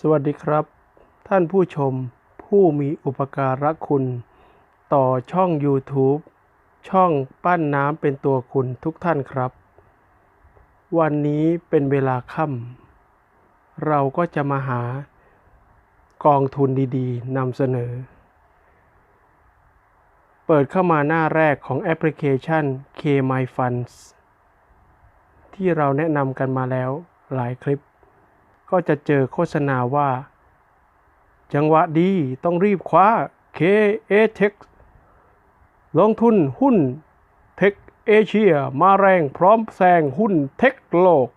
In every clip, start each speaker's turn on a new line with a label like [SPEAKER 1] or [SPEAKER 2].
[SPEAKER 1] สวัสดีครับ ท่านผู้ชมผู้มีอุปการะคุณ ต่อช่อง YouTube ช่องปั้นน้ำเป็นตัวคุณทุกท่านครับ วันนี้เป็นเวลาค่ำเราก็จะมาหากองทุนดีๆนำเสนอ เปิดเข้ามาหน้าแรกของแอปพลิเคชัน K My Funds ที่เราแนะนำกันมาแล้วหลายคลิป ก็จะเจอโฆษณาว่า จังหวะดีต้องรีบคว้า KA Tech ลงทุนหุ้นเทคเอเชียมาแรงพร้อมแซงหุ้นเทคโลก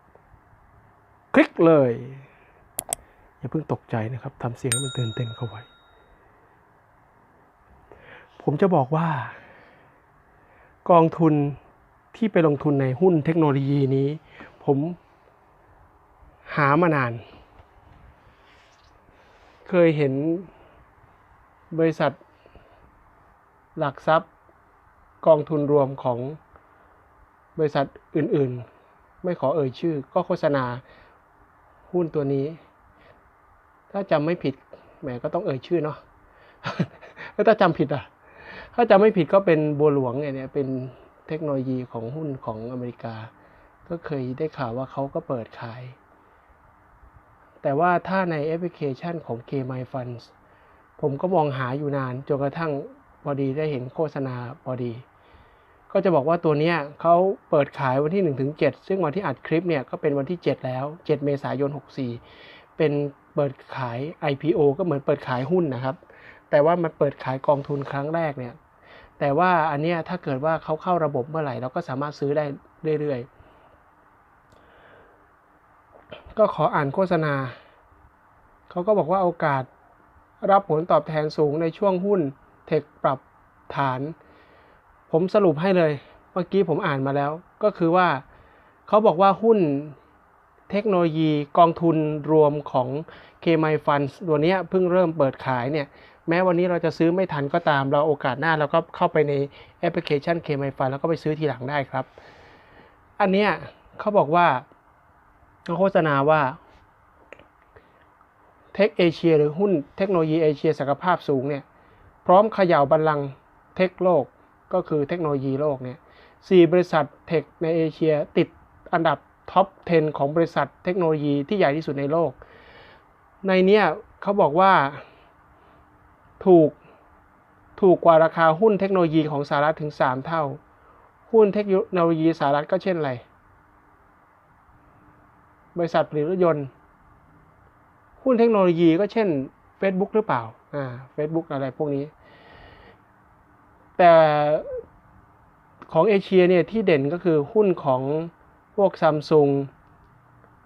[SPEAKER 1] คลิกเลย อย่าเพิ่งตกใจนะครับทำเสียงให้มันตื่นเต้นเข้าไว้ ผมจะบอกว่า กองทุนที่ไปลงทุนในหุ้นเทคโนโลยีนี้ ผม หามานาน เคยเห็นบริษัท หลักทรัพย์กองทุนรวมของบริษัทอื่นๆ ไม่ขอเอ่ยชื่อ ก็โฆษณาหุ้นตัวนี้ ถ้าจำไม่ผิดแหมก็ต้องเอ่ยชื่อเนาะแล้วถ้าจำผิดอะ ถ้าจำไม่ผิดก็เป็นบัวหลวงเนี่ยเป็นเทคโนโลยีของหุ้นของอเมริกา ก็เคยได้ข่าวว่าเขาก็เปิดขาย แต่ว่าถ้าในแอปพลิเคชันของ K My Funds ผมก็มองหาอยู่นานจนกระทั่งพอดีได้เห็นโฆษณาพอดี ก็จะบอกว่าตัวเนี้ยเขาเปิดขายวันที่1ถึง7ซึ่งวันที่อัดคลิปเนี่ยก็เป็นวันที่ 7 แล้ว 7 เมษายน 64 เป็นเปิดขาย IPO ก็เหมือนเปิดขายหุ้นนะครับ แต่ว่ามันเปิดขายกองทุนครั้งแรกเนี่ยแต่ว่าอันเนี้ยถ้าเกิดว่าเขาเข้าระบบเมื่อไหร่เราก็สามารถซื้อได้เรื่อยๆ ก็ขออ่านโฆษณา เขาก็บอกว่าโอกาสรับผลตอบแทนสูงในช่วงหุ้นเทคปรับฐาน ผมสรุปให้เลย เมื่อกี้ผมอ่านมาแล้ว ก็คือว่าเขาบอกว่าหุ้นเทคโนโลยีกองทุนรวมของ k m y Funds ตัวนี้เพิ่งเริ่มเปิดขายเนี่ย แม้วันนี้เราจะซื้อไม่ทันก็ตาม เราโอกาสหน้าเราก็เข้าไปในแอปพลิเคชัน k m y Fund แล้วก็ไปซื้อทีหลังได้ครับ อันเนี้ยเขาบอกว่า เขาโฆษณาว่าเทคเอเชียหรือหุ้นเทคโนโลยีเอเชียศักยภาพสูงเนี่ยพร้อมเขย่าบัลลังก์เทคโลกก็คือเทคโนโลยีโลกเนี่ยสี่บริษัทเทคในเอเชียติดอันดับท็อป 10 ของบริษัทเทคโนโลยีที่ใหญ่ที่สุดในโลก ในเนี้ยเขาบอกว่าถูกถูกกว่าราคาหุ้นเทคโนโลยีของสหรัฐถึง 3 เท่า หุ้นเทคโนโลยีสหรัฐก็เช่นไร บริษัทผลิตรถยนต์ หุ้นเทคโนโลยีก็เช่น Facebook หรือเปล่าอ่า Facebook อะไรพวกนี้ แต่ของเอเชียเนี่ยที่เด่นก็คือหุ้นของพวกซัมซุง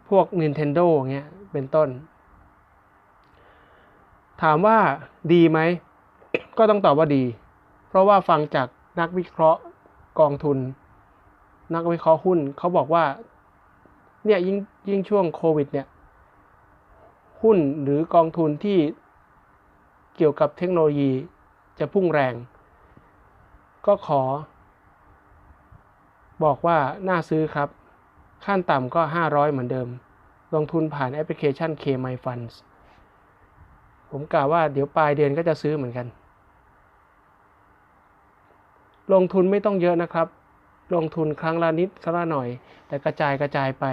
[SPEAKER 1] พวก Nintendo เงี้ยเป็นต้น ถามว่าดีไหม ก็ต้องตอบว่าดี เพราะว่าฟังจากนักวิเคราะห์กองทุน นักวิเคราะห์หุ้นเขาบอกว่าเนี่ยยิ่ง ยิ่งช่วงโควิดเนี่ย หุ้นหรือกองทุนที่เกี่ยวกับเทคโนโลยีจะพุ่งแรง ก็ขอ บอกว่าน่าซื้อครับ ขั้นต่ำก็ 500 เหมือนเดิม ลงทุนผ่านแอปพลิเคชัน K My Funds ผมกล่าวว่าเดี๋ยวปลายเดือนก็จะซื้อเหมือนกัน ลงทุนไม่ต้องเยอะนะครับ ลงทุนครั้งละนิดครั้งละหน่อย แต่กระจายกระจายไป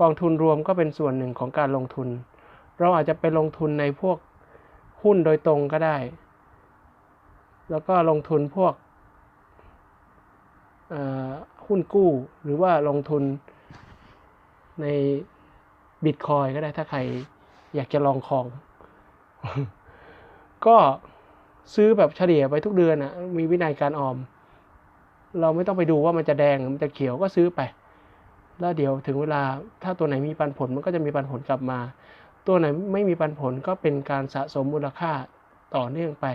[SPEAKER 1] กองทุนรวมก็เป็นส่วนหนึ่งของการลงทุน เราอาจจะไปลงทุนในพวกหุ้นโดยตรงก็ได้ แล้วก็ลงทุนพวกหุ้นกู้ หรือว่าลงทุนในบิตคอยก็ได้ถ้าใครอยากจะลองของ ก็ซื้อแบบเฉลี่ยไปทุกเดือนนะมีวินัยการออม เราไม่ต้องไปดูว่ามันจะแดงมันจะเขียวก็ซื้อไป แล้วเดี๋ยวถึงเวลาถ้าตัวไหนมีปันผลมันก็จะมีปันผลกลับมา ตัวไหนไม่มีปันผลก็เป็นการสะสมมูลค่าต่อเนื่องไป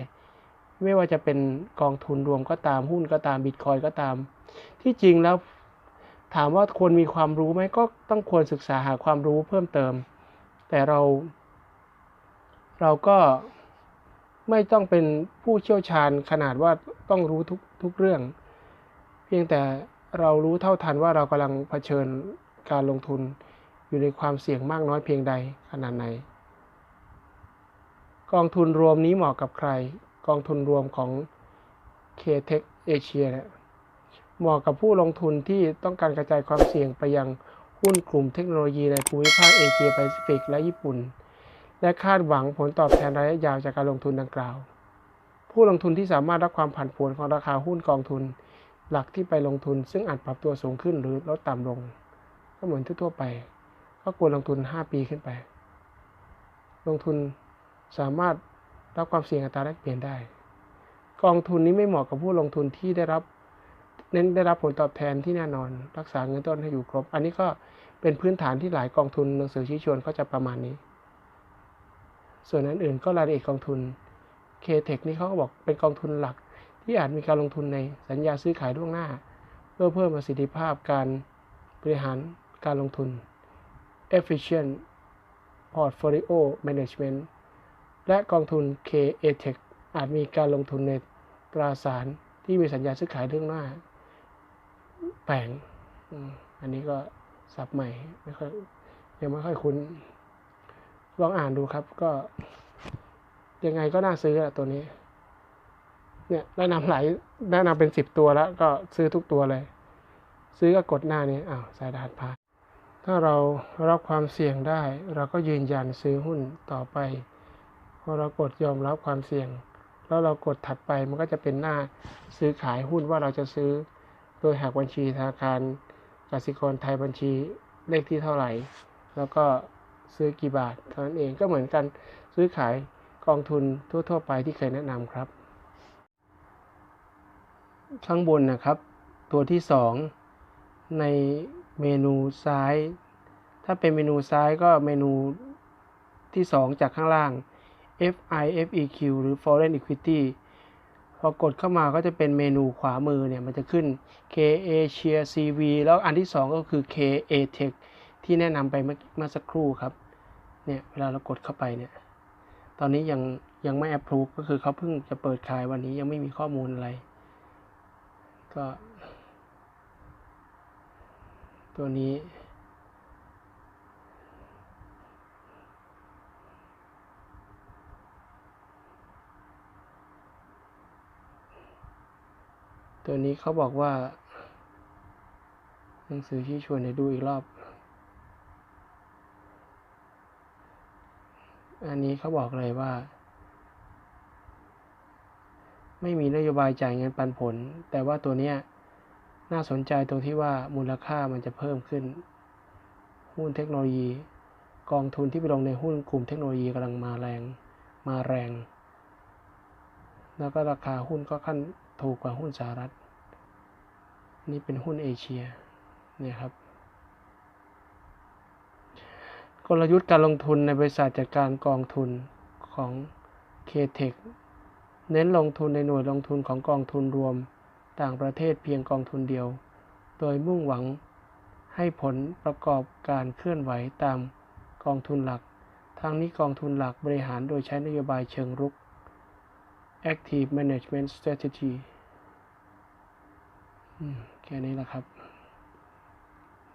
[SPEAKER 1] ไม่ว่าจะเป็นกองทุนรวมก็ตามหุ้นก็ตามบิตคอยก็ตาม ที่จริงแล้วถามว่าควรมีความรู้ไหมก็ต้องควรศึกษาหาความรู้เพิ่มเติม แต่เรา เราก็ไม่ต้องเป็นผู้เชี่ยวชาญขนาดว่าต้องรู้ทุกทุกเรื่อง เพียงแต่ เรารู้เท่าทันว่าเรากำลังเผชิญการลงทุนอยู่ในความเสี่ยงมากน้อยเพียงใดขนาดไหน กองทุนรวมนี้เหมาะกับใคร กองทุนรวมของ K-Tech Asia เนี่ยเหมาะกับผู้ลงทุนที่ต้องการกระจายความเสี่ยงไปยังหุ้นกลุ่มเทคโนโลยีในภูมิภาคเอเชียแปซิฟิกและญี่ปุ่น และคาดหวังผลตอบแทนระยะยาวจากการลงทุนดังกล่าว ผู้ลงทุนที่สามารถรับความผันผวนของราคาหุ้นกองทุน หลักที่ไปลงทุนซึ่งอาจปรับตัวสูงขึ้นหรือลดต่ำลง ก็เหมือนทั่วไป ก็ควรลงทุน 5 ปีขึ้นไป ลงทุนสามารถรับความเสี่ยงอัตราแลกเปลี่ยนได้ กองทุนนี้ไม่เหมาะกับผู้ลงทุนที่ได้รับเน้นได้รับผลตอบแทนที่แน่นอน รักษาเงินต้นให้อยู่ครบ อันนี้ก็เป็นพื้นฐานที่หลายกองทุนหนังสือชี้ชวนก็จะประมาณนี้ ส่วนอันอื่นก็รายละเอียดกองทุน K-Tech นี่เขาก็บอกเป็นกองทุนหลัก ที่อาจมีการลงทุนในสัญญาซื้อขายล่วงหน้า เพื่อเพิ่มประสิทธิภาพการบริหารการลงทุน efficient portfolio management และกองทุน K-Tech อาจมีการลงทุนในตราสารที่มีสัญญาซื้อขายล่วงหน้าแปลงอันนี้ก็สับใหม่ไม่ค่อยยังไม่ค่อยคุ้น ลองอ่านดูครับก็ยังไงก็น่าซื้ออะตัวนี้ เนี่ยแนะนำหลายแนะนำเป็นสิบตัวแล้วก็ซื้อทุกตัวเลย ซื้อก็กดหน้านี้อ้าวสายรหัสผ่านถ้าเรารับความเสี่ยงได้ เราก็ยืนยันซื้อหุ้นต่อไปพอเรากดยอมรับความเสี่ยง แล้วเรากดถัดไปมันก็จะเป็นหน้าซื้อขายหุ้นว่าเราจะซื้อ โดยหักบัญชีธนาคารกสิกรไทยบัญชีเลขที่เท่าไหร่ แล้วก็ซื้อกี่บาทเท่านั้นเองก็เหมือนกันซื้อขายกองทุนทั่ว ๆ ไปที่เคยแนะนำครับ ข้างบนนะครับ ตัวที่สองในเมนูซ้าย ถ้าเป็นเมนูซ้ายก็เมนูที่สองจากข้างล่าง FI FEQ หรือ Foreign Equity พอกดเข้ามาก็จะเป็นเมนูขวามือเนี่ย มันจะขึ้น K Asia CV แล้วอันที่สองก็คือ K A Tech ที่แนะนำไปเมื่อสักครู่ครับ เนี่ย เวลาเรากดเข้าไปเนี่ย ตอนนี้ยังยังไม่ approve ก็คือเขาเพิ่งจะเปิดขายวันนี้ยังไม่มีข้อมูลอะไร ก็ ตัวนี้ ตัวนี้เขาบอกว่า หนังสือชี้ชวนให้ดูอีกรอบ อันนี้เขาบอกเลยว่า ไม่มีนโยบายจ่ายเงินปันผล แต่ว่าตัวเนี้ยน่าสนใจตรงที่ว่ามูลค่ามันจะเพิ่มขึ้น หุ้นเทคโนโลยี กองทุนที่ไปลงในหุ้นกลุ่มเทคโนโลยีกำลังมาแรง มาแรง แล้วก็ราคาหุ้นก็ขั้นถูกกว่าหุ้นสหรัฐ นี่เป็นหุ้นเอเชียเนี่ยครับ กลยุทธ์การลงทุนในบริษัทจัดการกองทุนของ K-Tech เน้นลงทุนในหน่วยลงทุนของกองทุนรวม ต่างประเทศเพียงกองทุนเดียว โดยมุ่งหวังให้ผลประกอบการเคลื่อนไหวตามกองทุนหลัก ทั้งนี้กองทุนหลักบริหารโดยใช้นโยบายเชิงรุก Active Management Strategy แค่นี้แหละครับ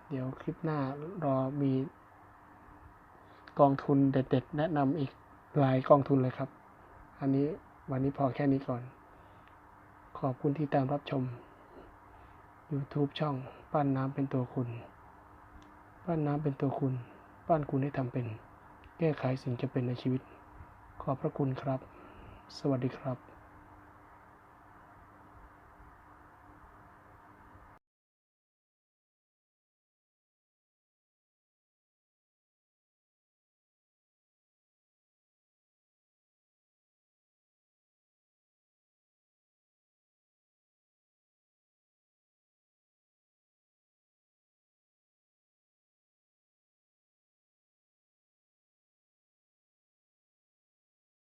[SPEAKER 1] เดี๋ยวคลิปหน้ารอมีกองทุนเด็ด ๆ แนะนำอีกหลายกองทุนเลยครับ อันนี้ วันนี้พอแค่นี้ก่อน ขอบคุณที่ตามรับชม YouTube ช่องปั้นน้ำเป็นตัวคุณ ปั้นน้ำเป็นตัวคุณ ปั้นคุณให้ทำเป็น แก้ไขสิ่งจะเป็นในชีวิต ขอบพระคุณครับ สวัสดีครับ